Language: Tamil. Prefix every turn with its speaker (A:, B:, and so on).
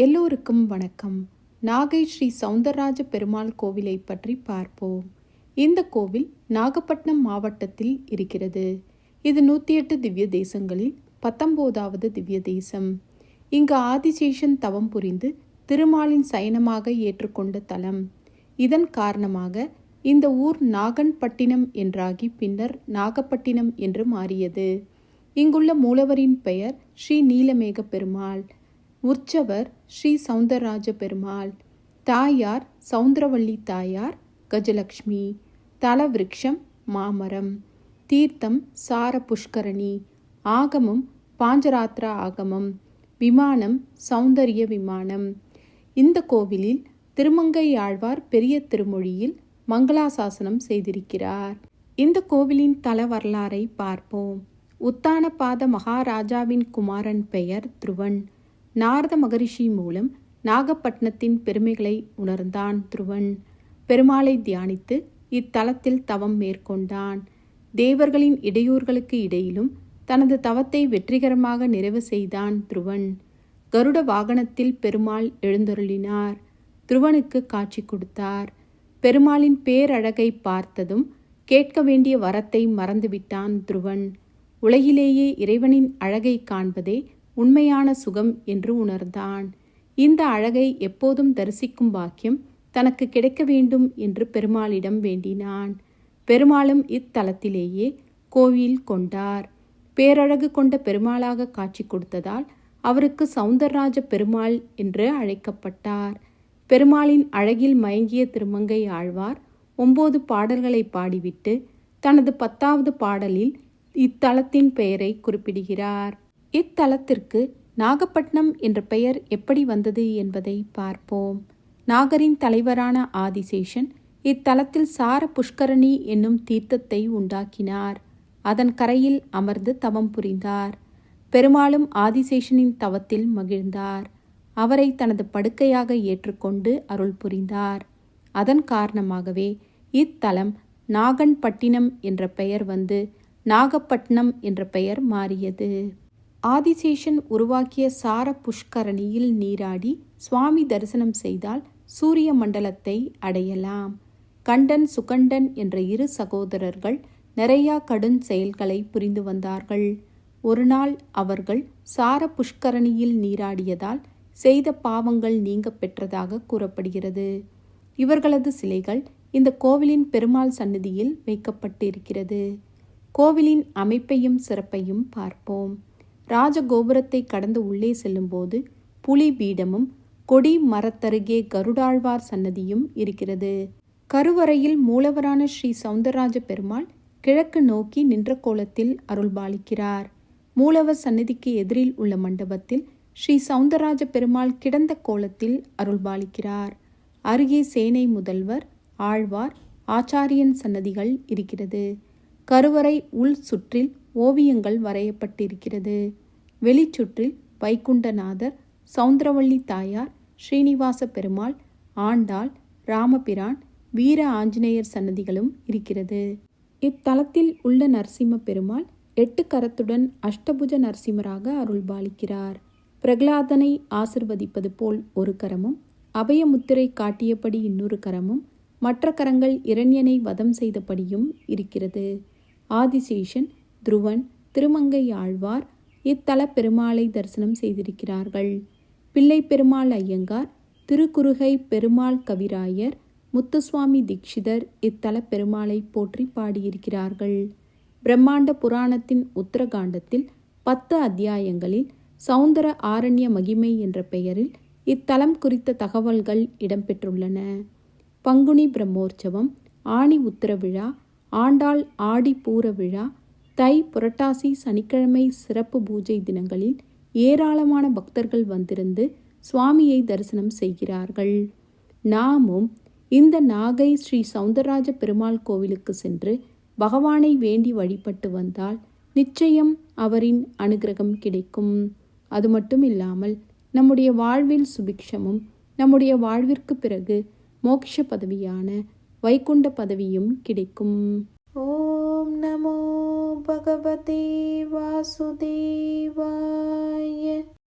A: எல்லோருக்கும் வணக்கம். நாகை ஸ்ரீ சவுந்தரராஜ பெருமாள் கோவிலை பற்றி பார்ப்போம். இந்த கோவில் நாகப்பட்டினம் மாவட்டத்தில் இருக்கிறது. இது நூற்றி எட்டு திவ்ய தேசங்களில் பத்தொம்போதாவது திவ்ய தேசம். இங்கு ஆதிசேஷன் தவம் புரிந்து திருமாலின் சயனமாக ஏற்றுக்கொண்ட தலம். இதன் காரணமாக இந்த ஊர் நாகன்பட்டினம் என்றாகி பின்னர் நாகப்பட்டினம் என்று மாறியது. இங்குள்ள மூலவரின் பெயர் ஸ்ரீ நீலமேக பெருமாள். உற்சவர் ஸ்ரீ சவுந்தரராஜ பெருமாள். தாயார் சவுந்தரவள்ளி தாயார் கஜலக்ஷ்மி. தலவிருக்ஷம் மாமரம். தீர்த்தம் சார புஷ்கரணி ஆகமம் பாஞ்சராத்திரா ஆகமம். விமானம் சௌந்தரிய விமானம். இந்த கோவிலில் திருமங்கை ஆழ்வார் பெரிய திருமொழியில் மங்களாசாசனம் செய்திருக்கிறார். இந்த கோவிலின் தல வரலாறை பார்ப்போம். உத்தானபாத மகாராஜாவின் குமாரன் பெயர் துருவன். நாரத மகரிஷி மூலம் நாகப்பட்டினத்தின் பெருமைகளை உணர்ந்தான் துருவன். பெருமாளை தியானித்து இத்தலத்தில் தவம் மேற்கொண்டான். தேவர்களின் இடையூர்களுக்கு இடையிலும் தனது தவத்தை வெற்றிகரமாக நிறைவு செய்தான் துருவன். கருட வாகனத்தில் பெருமாள் எழுந்தருளினார். துருவனுக்கு காட்சி கொடுத்தார். பெருமாளின் பேரழகை பார்த்ததும் கேட்க வேண்டிய வரத்தை மறந்துவிட்டான் துருவன். உலகிலேயே இறைவனின் அழகை காண்பதே உண்மையான சுகம் என்று உணர்ந்தான். இந்த அழகை எப்போதும் தரிசிக்கும் பாக்கியம் தனக்கு கிடைக்க வேண்டும் என்று பெருமாளிடம் வேண்டினான். பெருமாளும் இத்தலத்திலேயே கோவில் கொண்டார். பேரழகு கொண்ட பெருமாளாக காட்சி கொடுத்ததால் அவருக்கு சவுந்தரராஜ பெருமாள் என்று அழைக்கப்பட்டார். பெருமாளின் அழகில் மயங்கிய திருமங்கை ஆழ்வார் ஒன்பது பாடல்களை பாடிவிட்டு தனது பத்தாவது பாடலில் இத்தலத்தின் பெயரை குறிப்பிடுகிறார். இத்தலத்திற்கு நாகப்பட்டினம் என்ற பெயர் எப்படி வந்தது என்பதை பார்ப்போம். நாகரின் தலைவரான ஆதிசேஷன் இத்தலத்தில் சார புஷ்கரணி என்னும் தீர்த்தத்தை உண்டாக்கினார். அதன் கரையில் அமர்ந்து தவம் புரிந்தார். பெருமாளும் ஆதிசேஷனின் தவத்தில் மகிழ்ந்தார். அவரை தனது படுக்கையாக ஏற்றுக்கொண்டு அருள் புரிந்தார். அதன் காரணமாகவே இத்தலம் நாகன்பட்டினம் என்ற பெயர் வந்து நாகப்பட்டினம் என்ற பெயர் மாறியது. ஆதிசேஷன் உருவாக்கிய சார புஷ்கரணியில் நீராடி சுவாமி தரிசனம் செய்தால் சூரிய மண்டலத்தை அடையலாம். கண்டன் சுகண்டன் என்ற இரு சகோதரர்கள் நிறையா கடும் செயல்களை புரிந்து வந்தார்கள். ஒரு நாள் அவர்கள் சார புஷ்கரணியில் நீராடியதால் செய்த பாவங்கள் நீங்க பெற்றதாக கூறப்படுகிறது. இவர்களது சிலைகள் இந்த கோவிலின் பெருமாள் சன்னதியில் வைக்கப்பட்டிருக்கிறது. கோவிலின் அமைப்பையும் சிறப்பையும் பார்ப்போம். ராஜகோபுரத்தை கடந்து உள்ளே செல்லும்போது புலி பீடமும் கொடி மரத்தருகே கருடாழ்வார் சன்னதியும் இருக்கிறது. கருவறையில் மூலவரான ஸ்ரீ சவுந்தரராஜ பெருமாள் கிழக்கு நோக்கி நின்ற கோலத்தில் அருள்பாலிக்கிறார். மூலவர் சன்னதிக்கு எதிரில் உள்ள மண்டபத்தில் ஸ்ரீ சவுந்தரராஜ பெருமாள் கிடந்த கோலத்தில் அருள்பாலிக்கிறார். அருகே சேனை முதல்வர் ஆழ்வார் ஆச்சாரியன் சன்னதிகள் இருக்கிறது. கருவறை உள் சுற்றில் ஓவியங்கள் வரையப்பட்டிருக்கிறது. வெளிச்சுற்றில் வைகுண்டநாதர் சவுந்தரவள்ளி தாயார் ஸ்ரீனிவாச பெருமாள் ஆண்டாள் ராமபிரான் வீர ஆஞ்சநேயர் சன்னதிகளும் இருக்கிறது. இத்தலத்தில் உள்ள நரசிம்ம பெருமாள் எட்டு கரத்துடன் அஷ்டபுஜ நரசிம்மராக அருள்பாலிக்கிறார். பிரகலாதனை ஆசிர்வதிப்பது போல் ஒரு கரமும் அபயமுத்திரை காட்டியபடி இன்னொரு கரமும் மற்ற கரங்கள் இரண்யனை வதம் செய்தபடியும் இருக்கிறது. ஆதிசேஷன் துருவன் திருமங்கை ஆழ்வார் இத்தல பெருமாளை தரிசனம் செய்திருக்கிறார்கள். பிள்ளை பெருமாள் ஐயங்கார் திருக்குறுகை பெருமாள் கவிராயர் முத்துசுவாமி தீட்சிதர் இத்தல பெருமாளை போற்றி பாடியிருக்கிறார்கள். பிரம்மாண்ட புராணத்தின் உத்தரகாண்டத்தில் பத்து அத்தியாயங்களில் சௌந்தர ஆரண்ய மகிமை என்ற பெயரில் இத்தலம் குறித்த தகவல்கள் இடம்பெற்றுள்ளன. பங்குனி பிரம்மோற்சவம் ஆணி உத்தர விழா ஆண்டாள் ஆடி பூர விழா தை புரட்டாசி சனிக்கிழமை சிறப்பு பூஜை தினங்களில் ஏராளமான பக்தர்கள் வந்திருந்து சுவாமியை தரிசனம் செய்கிறார்கள். நாமும் இந்த நாகை ஸ்ரீ சவுந்தரராஜ பெருமாள் கோவிலுக்கு சென்று பகவானை வேண்டி வழிபட்டு வந்தால் நிச்சயம் அவரின் அனுகிரகம் கிடைக்கும். அது மட்டும் இல்லாமல் நம்முடைய வாழ்வில் சுபிக்ஷமும் நம்முடைய வாழ்விற்கு பிறகு மோட்ச பதவியான வைகுண்ட பதவியும் கிடைக்கும்.
B: ஓம் நமோ भगवते वासुदेवाय।